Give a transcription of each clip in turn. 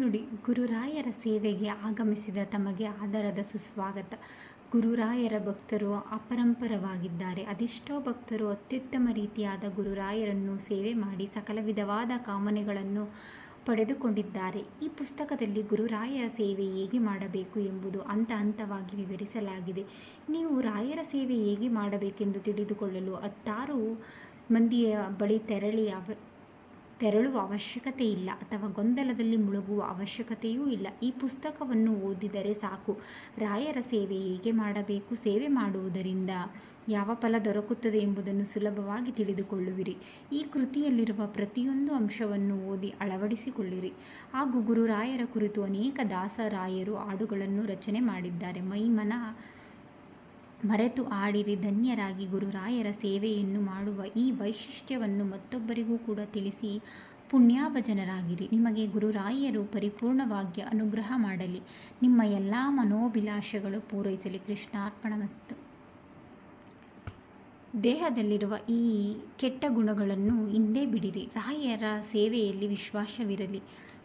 ಮುನ್ನುಡಿ ಗುರುರಾಯರ ಸೇವೆಗೆ ಆಗಮಿಸಿದ ತಮಗೆ ಆದರದ ಸುಸ್ವಾಗತ. ಗುರುರಾಯರ ಭಕ್ತರು ಅಪರಂಪರವಾಗಿದ್ದಾರೆ. ಅದೆಷ್ಟೋ ಭಕ್ತರು ಅತ್ಯುತ್ತಮ ರೀತಿಯಾದ ಗುರುರಾಯರನ್ನು ಸೇವೆ ಮಾಡಿ ಸಕಲ ವಿಧವಾದ ಕಾಮನೆಗಳನ್ನು ಪಡೆದುಕೊಂಡಿದ್ದಾರೆ. ಈ ಪುಸ್ತಕದಲ್ಲಿ ಗುರುರಾಯರ ಸೇವೆ ಹೇಗೆ ಮಾಡಬೇಕು ಎಂಬುದು ಹಂತ ಹಂತವಾಗಿ ವಿವರಿಸಲಾಗಿದೆ. ನೀವು ರಾಯರ ಸೇವೆ ಹೇಗೆ ಮಾಡಬೇಕೆಂದು ತಿಳಿದುಕೊಳ್ಳಲು ಹತ್ತಾರು ಮಂದಿಯ ಬಳಿ ತೆರಳಿ ಅವ ತೆರಳುವ ಅವಶ್ಯಕತೆ ಇಲ್ಲ ಅಥವಾ ಗೊಂದಲದಲ್ಲಿ ಮುಳುಗುವ ಅವಶ್ಯಕತೆಯೂ ಇಲ್ಲ. ಈ ಪುಸ್ತಕವನ್ನು ಓದಿದರೆ ಸಾಕು. ರಾಯರ ಸೇವೆ ಹೇಗೆ ಮಾಡಬೇಕು? ಸೇವೆ ಮಾಡುವುದರಿಂದ ಯಾವ ಫಲ ದೊರಕುತ್ತದೆ ಎಂಬುದನ್ನು ಸುಲಭವಾಗಿ ತಿಳಿದುಕೊಳ್ಳುವಿರಿ. ಈ ಕೃತಿಯಲ್ಲಿರುವ ಪ್ರತಿಯೊಂದು ಅಂಶವನ್ನು ಓದಿ ಅಳವಡಿಸಿಕೊಳ್ಳಿರಿ. ಹಾಗೂ ಗುರುರಾಯರ ಕುರಿತು ಅನೇಕ ದಾಸರಾಯರು ಹಾಡುಗಳನ್ನು ರಚನೆ ಮಾಡಿದ್ದಾರೆ. ಮೈಮನ ಮರೆತು ಆಡಿರಿ ಧನ್ಯರಾಗಿ ಗುರುರಾಯರ ಸೇವೆಯನ್ನು ಮಾಡುವ ಈ ವೈಶಿಷ್ಟ್ಯವನ್ನು ಮತ್ತೊಬ್ಬರಿಗೂ ಕೂಡ ತಿಳಿಸಿ ಪುಣ್ಯಾಭಜನರಾಗಿರಿ ನಿಮಗೆ ಗುರುರಾಯರು ಪರಿಪೂರ್ಣವಾಗಿ ಅನುಗ್ರಹ ಮಾಡಲಿ. ನಿಮ್ಮ ಎಲ್ಲ ಮನೋಭಿಲಾಷೆಗಳು ಪೂರೈಸಲಿ. ಕೃಷ್ಣಾರ್ಪಣಮಸ್ತು. ದೇಹದಲ್ಲಿರುವ ಈ ಕೆಟ್ಟ ಗುಣಗಳನ್ನು ಹಿಂದೆ ಬಿಡಿರಿ. ರಾಯರ ಸೇವೆಯಲ್ಲಿ ವಿಶ್ವಾಸವಿರಲಿ.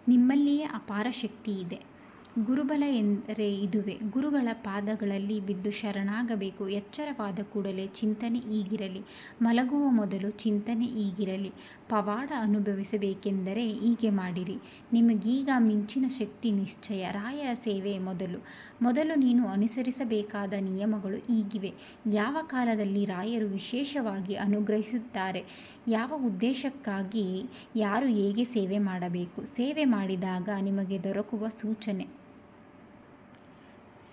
ನಿಮ್ಮಲ್ಲಿಯೇ ಅಪಾರ ಶಕ್ತಿ ಇದೆ. ಗುರುಬಲ ಎಂದರೆ ಇದುವೆ. ಗುರುಗಳ ಪಾದಗಳಲ್ಲಿ ಬಿದ್ದು ಶರಣಾಗಬೇಕು. ಎಚ್ಚರವಾದ ಕೂಡಲೇ ಚಿಂತನೆ ಈಗಿರಲಿ. ಮಲಗುವ ಮೊದಲು ಚಿಂತನೆ ಈಗಿರಲಿ. ಪವಾಡ ಅನುಭವಿಸಬೇಕೆಂದರೆ ಹೀಗೆ ಮಾಡಿರಿ. ನಿಮಗೀಗ ಮಿಂಚಿನ ಶಕ್ತಿ ನಿಶ್ಚಯ. ರಾಯರ ಸೇವೆ ಮೊದಲು. ಮೊದಲು ನೀನು ಅನುಸರಿಸಬೇಕಾದ ನಿಯಮಗಳು ಈಗಿವೆ. ಯಾವ ಕಾಲದಲ್ಲಿ ರಾಯರು ವಿಶೇಷವಾಗಿ ಅನುಗ್ರಹಿಸುತ್ತಾರೆ? ಯಾವ ಉದ್ದೇಶಕ್ಕಾಗಿ ಯಾರು ಹೇಗೆ ಸೇವೆ ಮಾಡಬೇಕು? ಸೇವೆ ಮಾಡಿದಾಗ ನಿಮಗೆ ದೊರಕುವ ಸೂಚನೆ.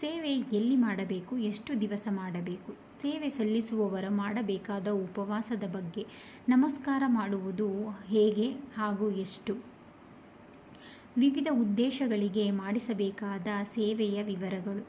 ಸೇವೆ ಎಲ್ಲಿ ಮಾಡಬೇಕು, ಎಷ್ಟು ದಿವಸ ಮಾಡಬೇಕು? ಸೇವೆ ಸಲ್ಲಿಸುವವರ ಮಾಡಬೇಕಾದ ಉಪವಾಸದ ಬಗ್ಗೆ ನಮಸ್ಕಾರ ಮಾಡುವುದು ಹೇಗೆ ಹಾಗೂ ಎಷ್ಟು? ವಿವಿಧ ಉದ್ದೇಶಗಳಿಗೆ ಮಾಡಿಸಬೇಕಾದ ಸೇವೆಯ ವಿವರಗಳು.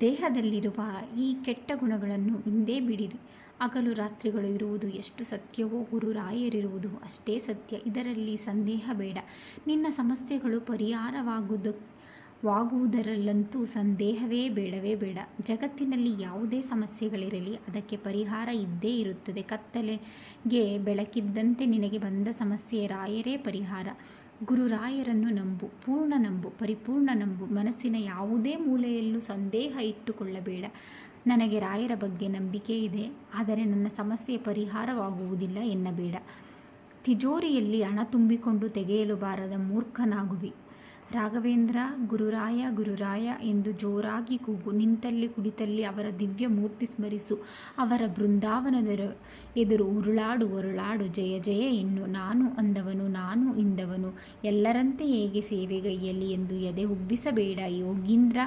ದೇಹದಲ್ಲಿರುವ ಈ ಕೆಟ್ಟ ಗುಣಗಳನ್ನು ಹಿಂದೆ ಬಿಡಿರಿ. ಹಗಲು ರಾತ್ರಿಗಳು ಇರುವುದು ಎಷ್ಟು ಸತ್ಯವೋ ಗುರುರಾಯರಿರುವುದು ಅಷ್ಟೇ ಸತ್ಯ. ಇದರಲ್ಲಿ ಸಂದೇಹ ಬೇಡ. ನಿನ್ನ ಸಮಸ್ಯೆಗಳು ಪರಿಹಾರವಾಗುವುದು ವಾಗುವುದರಲ್ಲಂತೂ ಸಂದೇಹವೇ ಬೇಡವೇ ಬೇಡ. ಜಗತ್ತಿನಲ್ಲಿ ಯಾವುದೇ ಸಮಸ್ಯೆಗಳಿರಲಿ, ಅದಕ್ಕೆ ಪರಿಹಾರ ಇದ್ದೇ ಇರುತ್ತದೆ. ಕತ್ತಲೆಗೆ ಬೆಳಕಿದ್ದಂತೆ ನಿನಗೆ ಬಂದ ಸಮಸ್ಯೆ ರಾಯರೇ ಪರಿಹಾರ. ಗುರುರಾಯರನ್ನು ನಂಬು, ಪೂರ್ಣ ನಂಬು, ಪರಿಪೂರ್ಣ ನಂಬು. ಮನಸ್ಸಿನ ಯಾವುದೇ ಮೂಲೆಯಲ್ಲೂ ಸಂದೇಹ ಇಟ್ಟುಕೊಳ್ಳಬೇಡ. ನನಗೆ ರಾಯರ ಬಗ್ಗೆ ನಂಬಿಕೆ ಇದೆ, ಆದರೆ ನನ್ನ ಸಮಸ್ಯೆ ಪರಿಹಾರವಾಗುವುದಿಲ್ಲ ಎನ್ನಬೇಡ. ತಿಜೋರಿಯಲ್ಲಿ ಹಣ ತುಂಬಿಕೊಂಡು ತೆಗೆಯಲು ಬಾರದ ಮೂರ್ಖನಾಗುವಿ. ರಾಘವೇಂದ್ರ, ಗುರುರಾಯ ಗುರುರಾಯ ಎಂದು ಜೋರಾಗಿ ಕೂಗು. ನಿಂತಲ್ಲಿ ಕುಳಿತಲ್ಲಿ ಅವರ ದಿವ್ಯ ಮೂರ್ತಿ ಸ್ಮರಿಸು. ಅವರ ಬೃಂದಾವನದ ಎದುರು ಉರುಳಾಡು, ಒರುಳಾಡು, ಜಯ ಜಯ ಎನ್ನು. ನಾನು ಅಂದವನು, ನಾನು ಇಂದವನು. ಎಲ್ಲರಂತೆ ಹೇಗೆ ಸೇವೆಗೈಯಲಿ ಎಂದು ಎದೆ ಉಬ್ಬಿಸಬೇಡ. ಯೋಗೀಂದ್ರ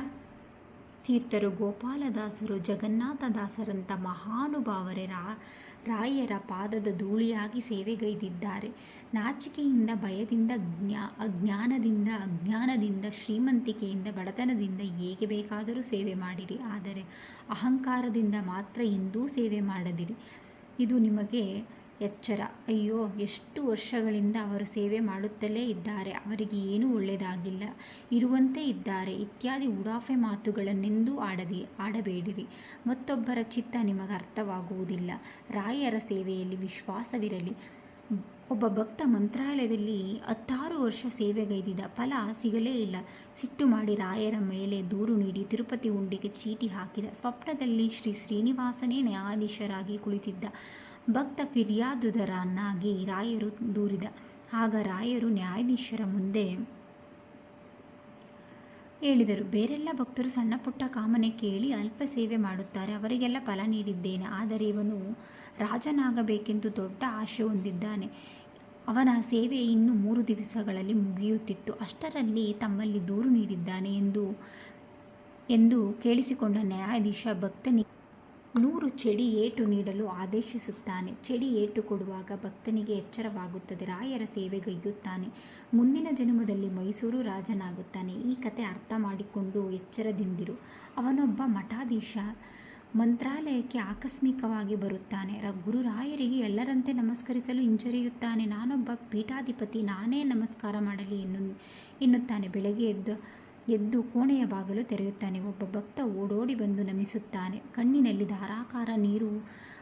ತೀರ್ಥರು ಗೋಪಾಲದಾಸರು ಜಗನ್ನಾಥದಾಸರಂಥ ಮಹಾನುಭಾವರೇ, ರಾ, ರಾಯರ ಪಾದದ ಧೂಳಿಯಾಗಿ ಸೇವೆಗೈದಿದ್ದಾರೆ. ನಾಚಿಕೆಯಿಂದ, ಭಯದಿಂದ, ಜ್ಞಾ, ಅಜ್ಞಾನದಿಂದ ಅಜ್ಞಾನದಿಂದ, ಶ್ರೀಮಂತಿಕೆಯಿಂದ, ಬಡತನದಿಂದ ಹೇಗೆ ಬೇಕಾದರೂ ಸೇವೆ ಮಾಡಿರಿ. ಆದರೆ ಅಹಂಕಾರದಿಂದ ಮಾತ್ರ ಎಂದೂ ಸೇವೆ ಮಾಡದಿರಿ. ಇದು ನಿಮಗೆ ಎಚ್ಚರ. ಅಯ್ಯೋ, ಎಷ್ಟು ವರ್ಷಗಳಿಂದ ಅವರು ಸೇವೆ ಮಾಡುತ್ತಲೇ ಇದ್ದಾರೆ. ಅವರಿಗೆ ಏನೂ ಒಳ್ಳೆಯದಾಗಿಲ್ಲ. ಇರುವಂತೆ ಇದ್ದಾರೆ. ಇತ್ಯಾದಿ ಉಡಾಫೆ ಮಾತುಗಳನ್ನೆಂದೂ ಆಡದಿ, ಆಡಬೇಡಿರಿ. ಮತ್ತೊಬ್ಬರ ಚಿತ್ತ ನಿಮಗೆ ಅರ್ಥವಾಗುವುದಿಲ್ಲ. ರಾಯರ ಸೇವೆಯಲ್ಲಿ ವಿಶ್ವಾಸವಿರಲಿ. ಒಬ್ಬ ಭಕ್ತ ಮಂತ್ರಾಲಯದಲ್ಲಿ ಹತ್ತಾರು ವರ್ಷ ಸೇವೆಗೈದಿದ್ದ ಫಲ ಸಿಗಲೇ ಇಲ್ಲ. ಸಿಟ್ಟು ಮಾಡಿ ರಾಯರ ಮೇಲೆ ದೂರು ನೀಡಿ ತಿರುಪತಿ ಉಂಡಿಗೆ ಚೀಟಿ ಹಾಕಿದ ಸ್ವಪ್ನದಲ್ಲಿ ಶ್ರೀ ಶ್ರೀನಿವಾಸನೇ ನ್ಯಾಯಾಧೀಶರಾಗಿ ಕುಳಿತಿದ್ದ. ಭಕ್ತ ಫಿರ್ಯಾದುದರನ್ನಾಗಿ ರಾಯರು ದೂರಿದ. ಆಗ ರಾಯರು ನ್ಯಾಯಾಧೀಶರ ಮುಂದೆ ಹೇಳಿದರು, ಬೇರೆಲ್ಲ ಭಕ್ತರು ಸಣ್ಣ ಪುಟ್ಟ ಕಾಮನೆ ಕೇಳಿ ಅಲ್ಪ ಸೇವೆ ಮಾಡುತ್ತಾರೆ, ಅವರಿಗೆಲ್ಲ ಫಲ ನೀಡಿದ್ದೇನೆ. ಆದರೆ ಇವನು ರಾಜನಾಗಬೇಕೆಂದು ದೊಡ್ಡ ಆಶೆ ಹೊಂದಿದ್ದಾನೆ. ಅವನ ಸೇವೆ ಇನ್ನು ಮೂರು ದಿವಸಗಳಲ್ಲಿ ಮುಗಿಯುತ್ತಿತ್ತು. ಅಷ್ಟರಲ್ಲಿ ತಮ್ಮಲ್ಲಿ ದೂರು ನೀಡಿದ್ದಾನೆ ಎಂದು ಎಂದು ಕೇಳಿಸಿಕೊಂಡ ನ್ಯಾಯಾಧೀಶ ಭಕ್ತನಿಗೆ ನೂರು ಚಡಿ ಏಟು ನೀಡಲು ಆದೇಶಿಸುತ್ತಾನೆ. ಚಡಿ ಏಟು ಕೊಡುವಾಗ ಭಕ್ತನಿಗೆ ಎಚ್ಚರವಾಗುತ್ತದೆ. ರಾಯರ ಸೇವೆಗೈಯುತ್ತಾನೆ ಮುಂದಿನ ಜನ್ಮದಲ್ಲಿ ಮೈಸೂರು ರಾಜನಾಗುತ್ತಾನೆ. ಈ ಕತೆ ಅರ್ಥ ಮಾಡಿಕೊಂಡು ಎಚ್ಚರದಿಂದಿರು. ಅವನೊಬ್ಬ ಮಠಾಧೀಶ, ಮಂತ್ರಾಲಯಕ್ಕೆ ಆಕಸ್ಮಿಕವಾಗಿ ಬರುತ್ತಾನೆ. ರ ಗುರುರಾಯರಿಗೆ ಎಲ್ಲರಂತೆ ನಮಸ್ಕರಿಸಲು ಹಿಂಜರಿಯುತ್ತಾನೆ. ನಾನೊಬ್ಬ ಪೀಠಾಧಿಪತಿ, ನಾನೇ ನಮಸ್ಕಾರ ಮಾಡಲಿ ಎನ್ನು, ಎನ್ನುತ್ತಾನೆ. ಬೆಳಗ್ಗೆ ಎದ್ದು ಎದ್ದು ಕೋಣೆಯ ಬಾಗಿಲು ತೆರೆಯುತ್ತಾನೆ. ಒಬ್ಬ ಭಕ್ತ ಓಡೋಡಿ ಬಂದು ನಮಿಸುತ್ತಾನೆ. ಕಣ್ಣಿನಲ್ಲಿ ಧಾರಾಕಾರ ನೀರು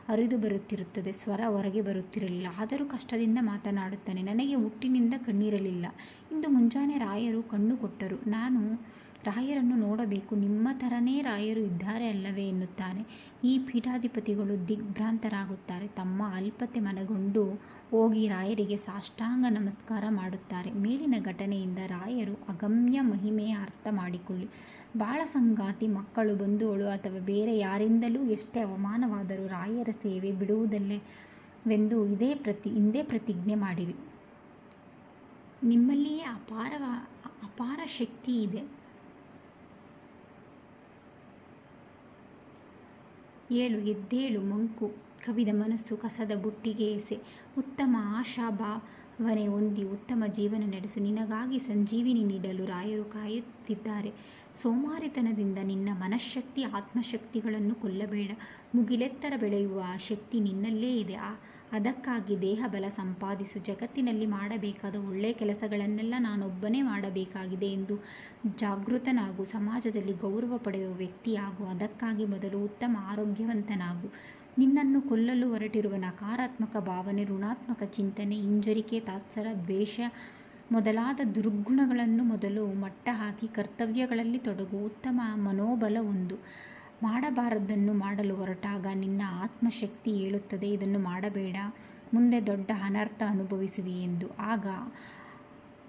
ಹರಿದು ಬರುತ್ತಿರುತ್ತದೆ. ಸ್ವರ ಹೊರಗೆ ಬರುತ್ತಿರಲಿಲ್ಲ. ಆದರೂ ಕಷ್ಟದಿಂದ ಮಾತನಾಡುತ್ತಾನೆ. ನನಗೆ ಹುಟ್ಟಿನಿಂದ ಕಣ್ಣಿರಲಿಲ್ಲ. ಇಂದು ಮುಂಜಾನೆ ರಾಯರು ಕಣ್ಣು ಕೊಟ್ಟರು. ನಾನು ರಾಯರನ್ನು ನೋಡಬೇಕು. ನಿಮ್ಮ ಥರನೇ ರಾಯರು ಇದ್ದಾರೆ ಅಲ್ಲವೇ ಎನ್ನುತ್ತಾರೆ ಈ ಪೀಠಾಧಿಪತಿಗಳು ದಿಗ್ಭ್ರಾಂತರಾಗುತ್ತಾರೆ. ತಮ್ಮ ಅಲ್ಪತೆ ಮನಗೊಂಡು ಹೋಗಿ ರಾಯರಿಗೆ ಸಾಷ್ಟಾಂಗ ನಮಸ್ಕಾರ ಮಾಡುತ್ತಾರೆ. ಮೇಲಿನ ಘಟನೆಯಿಂದ ರಾಯರು ಅಗಮ್ಯ ಮಹಿಮೆಯ ಅರ್ಥ ಮಾಡಿಕೊಳ್ಳಿ. ಬಾಳ ಸಂಗಾತಿ ಮಕ್ಕಳು ಬಂಧುಗಳು ಅಥವಾ ಬೇರೆ ಯಾರಿಂದಲೂ ಎಷ್ಟೇ ಅವಮಾನವಾದರೂ ರಾಯರ ಸೇವೆ ಬಿಡುವುದಲ್ಲವೆಂದು ಇದೇ ಪ್ರತಿ, ಹಿಂದೆ ಪ್ರತಿಜ್ಞೆ ಮಾಡಿರಿ. ನಿಮ್ಮಲ್ಲಿಯೇ ಅಪಾರವ, ಅಪಾರ ಶಕ್ತಿ ಇದೆ. ಏಳು ಎದ್ದೇಳು ಮಂಕು, ಕವಿದ ಮನಸ್ಸು ಕಸದ ಬುಟ್ಟಿಗೆ ಎಸೆ. ಉತ್ತಮ ಆಶಾಭಾವನೆ ಹೊಂದಿ ಉತ್ತಮ ಜೀವನ ನಡೆಸು. ನಿನಗಾಗಿ ಸಂಜೀವಿನಿ ನೀಡಲು ರಾಯರು ಕಾಯುತ್ತಿದ್ದಾರೆ. ಸೋಮಾರಿತನದಿಂದ ನಿನ್ನ ಮನಃಶಕ್ತಿ, ಆತ್ಮಶಕ್ತಿಗಳನ್ನು ಕೊಲ್ಲಬೇಡ. ಮುಗಿಲೆತ್ತರ ಬೆಳೆಯುವ ಶಕ್ತಿ ನಿನ್ನಲ್ಲೇ ಇದೆ. ಆ ಅದಕ್ಕಾಗಿ ದೇಹಬಲ ಸಂಪಾದಿಸು. ಜಗತ್ತಿನಲ್ಲಿ ಮಾಡಬೇಕಾದ ಒಳ್ಳೆಯ ಕೆಲಸಗಳನ್ನೆಲ್ಲ ನಾನೊಬ್ಬನೇ ಮಾಡಬೇಕಾಗಿದೆ ಎಂದು ಜಾಗೃತನಾಗು. ಸಮಾಜದಲ್ಲಿ ಗೌರವ ಪಡೆಯುವ ವ್ಯಕ್ತಿಯಾಗು. ಅದಕ್ಕಾಗಿ ಮೊದಲು ಉತ್ತಮ, ಆರೋಗ್ಯವಂತನಾಗು. ನಿನ್ನನ್ನು ಕೊಲ್ಲಲು ಹೊರಟಿರುವ ನಕಾರಾತ್ಮಕ ಭಾವನೆ, ಋಣಾತ್ಮಕ ಚಿಂತನೆ, ಹಿಂಜರಿಕೆ, ತಾತ್ಸರ, ದ್ವೇಷ ಮೊದಲಾದ ದುರ್ಗುಣಗಳನ್ನು ಮೊದಲು ಮಟ್ಟ ಹಾಕಿ ಕರ್ತವ್ಯಗಳಲ್ಲಿ ತೊಡಗು. ಉತ್ತಮ ಮನೋಬಲ ಒಂದು. ಮಾಡಬಾರದನ್ನು ಮಾಡಲು ಹೊರಟಾಗ ನಿನ್ನ ಆತ್ಮಶಕ್ತಿ ಹೇಳುತ್ತದೆ ಇದನ್ನು ಮಾಡಬೇಡ. ಮುಂದೆ ದೊಡ್ಡ ಅನರ್ಥ ಅನುಭವಿಸುವಿ ಎಂದು. ಆಗ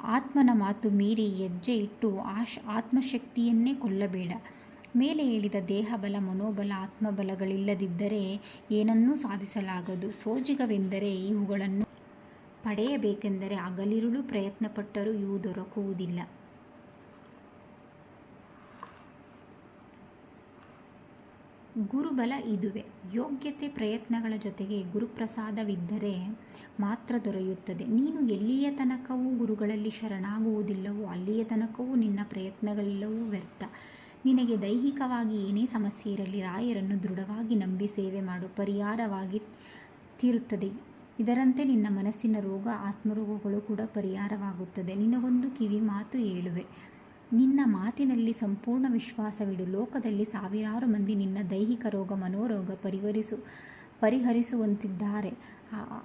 ಆತ್ಮನ ಮಾತು ಮೀರಿ ಹೆಜ್ಜೆ ಇಟ್ಟು ಆಶ್ ಆತ್ಮಶಕ್ತಿಯನ್ನೇ ಕೊಲ್ಲಬೇಡ. ಮೇಲೆ ಹೇಳಿದ ದೇಹಬಲ, ಮನೋಬಲ, ಆತ್ಮಬಲಗಳಿಲ್ಲದಿದ್ದರೆ ಏನನ್ನೂ ಸಾಧಿಸಲಾಗದು. ಸೋಜಿಗವೆಂದರೆ ಇವುಗಳನ್ನು ಪಡೆಯಬೇಕೆಂದರೆ ಹಗಲಿರುಳು ಪ್ರಯತ್ನಪಟ್ಟರೂ ಇವು ದೊರಕುವುದಿಲ್ಲ. ಗುರುಬಲ ಇದುವೆ. ಯೋಗ್ಯತೆ ಪ್ರಯತ್ನಗಳ ಜೊತೆಗೆ ಗುರುಪ್ರಸಾದವಿದ್ದರೆ ಮಾತ್ರ ದೊರೆಯುತ್ತದೆ. ನೀನು ಎಲ್ಲಿಯ ತನಕವೂ ಗುರುಗಳಲ್ಲಿ ಶರಣಾಗುವುದಿಲ್ಲವೋ ಅಲ್ಲಿಯ ತನಕವೂ ನಿನ್ನ ಪ್ರಯತ್ನಗಳೆಲ್ಲವೂ ವ್ಯರ್ಥ. ನಿನಗೆ ದೈಹಿಕವಾಗಿ ಏನೇ ಸಮಸ್ಯೆ ಇರಲಿ ರಾಯರನ್ನು ದೃಢವಾಗಿ ನಂಬಿ ಸೇವೆ ಮಾಡು. ಪರಿಹಾರವಾಗಿ ತೀರುತ್ತದೆ. ಇದರಂತೆ ನಿನ್ನ ಮನಸ್ಸಿನ ರೋಗ, ಆತ್ಮರೋಗಗಳು ಕೂಡ ಪರಿಹಾರವಾಗುತ್ತದೆ. ನಿನಗೊಂದು ಕಿವಿ ಮಾತು ಹೇಳುವೆ. ನಿನ್ನ ಮಾತಿನಲ್ಲಿ ಸಂಪೂರ್ಣ ವಿಶ್ವಾಸವಿಡು. ಲೋಕದಲ್ಲಿ ಸಾವಿರಾರು ಮಂದಿ ನಿನ್ನ ದೈಹಿಕ ರೋಗ, ಮನೋರೋಗ ಪರಿಹರಿಸು, ಪರಿಹರಿಸುವಂತಿದ್ದಾರೆ.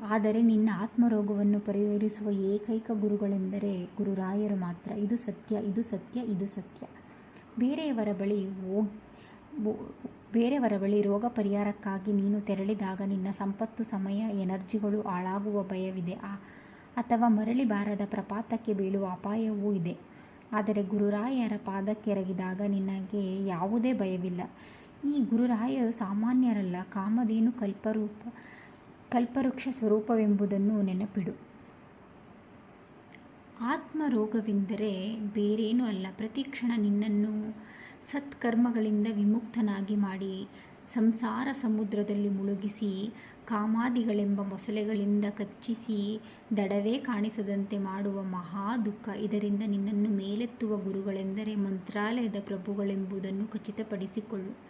ಆದರೆ ನಿನ್ನ ಆತ್ಮರೋಗವನ್ನು ಪರಿಹರಿಸುವ ಏಕೈಕ ಗುರುಗಳೆಂದರೆ ಗುರುರಾಯರು ಮಾತ್ರ. ಇದು ಸತ್ಯ ಇದು ಸತ್ಯ ಇದು ಸತ್ಯ. ಬೇರೆಯವರ ಬಳಿ ಹೋಗಿ ಬೇರೆಯವರ ಬಳಿ ರೋಗ ಪರಿಹಾರಕ್ಕಾಗಿ ನೀನು ತೆರಳಿದಾಗ ನಿನ್ನ ಸಂಪತ್ತು, ಸಮಯ, ಎನರ್ಜಿಗಳು ಹಾಳಾಗುವ ಭಯವಿದೆ. ಅಥವಾ ಮರಳಿ ಬಾರದ ಪ್ರಪಾತಕ್ಕೆ ಬೀಳುವ ಅಪಾಯವೂ ಇದೆ. ಆದರೆ ಗುರುರಾಯರ ಪಾದಕ್ಕೆರಗಿದಾಗ ನಿನಗೆ ಯಾವುದೇ ಭಯವಿಲ್ಲ. ಈ ಗುರುರಾಯರು ಸಾಮಾನ್ಯರಲ್ಲ, ಕಾಮಧೇನು ಕಲ್ಪರೂಪ, ಕಲ್ಪವೃಕ್ಷ ಸ್ವರೂಪವೆಂಬುದನ್ನು ನೆನಪಿಡು. ಆತ್ಮರೋಗವೆಂದರೆ ಬೇರೇನೂ ಅಲ್ಲ. ಪ್ರತಿಕ್ಷಣ ನಿನ್ನನ್ನು ಸತ್ಕರ್ಮಗಳಿಂದ ವಿಮುಕ್ತನಾಗಿ ಮಾಡಿ. ಸಂಸಾರ ಸಮುದ್ರದಲ್ಲಿ ಮುಳುಗಿಸಿ, ಕಾಮಾದಿಗಳೆಂಬ ಮೊಸಳೆಗಳಿಂದ ಕಚ್ಚಿಸಿ, ದಡವೇ ಕಾಣಿಸದಂತೆ ಮಾಡುವ ಮಹಾ ದುಃಖ. ಇದರಿಂದ ನಿನ್ನನ್ನು ಮೇಲೆತ್ತುವ ಗುರುಗಳೆಂದರೆ ಮಂತ್ರಾಲಯದ ಪ್ರಭುಗಳೆಂಬುದನ್ನು ಖಚಿತಪಡಿಸಿಕೊಳ್ಳು.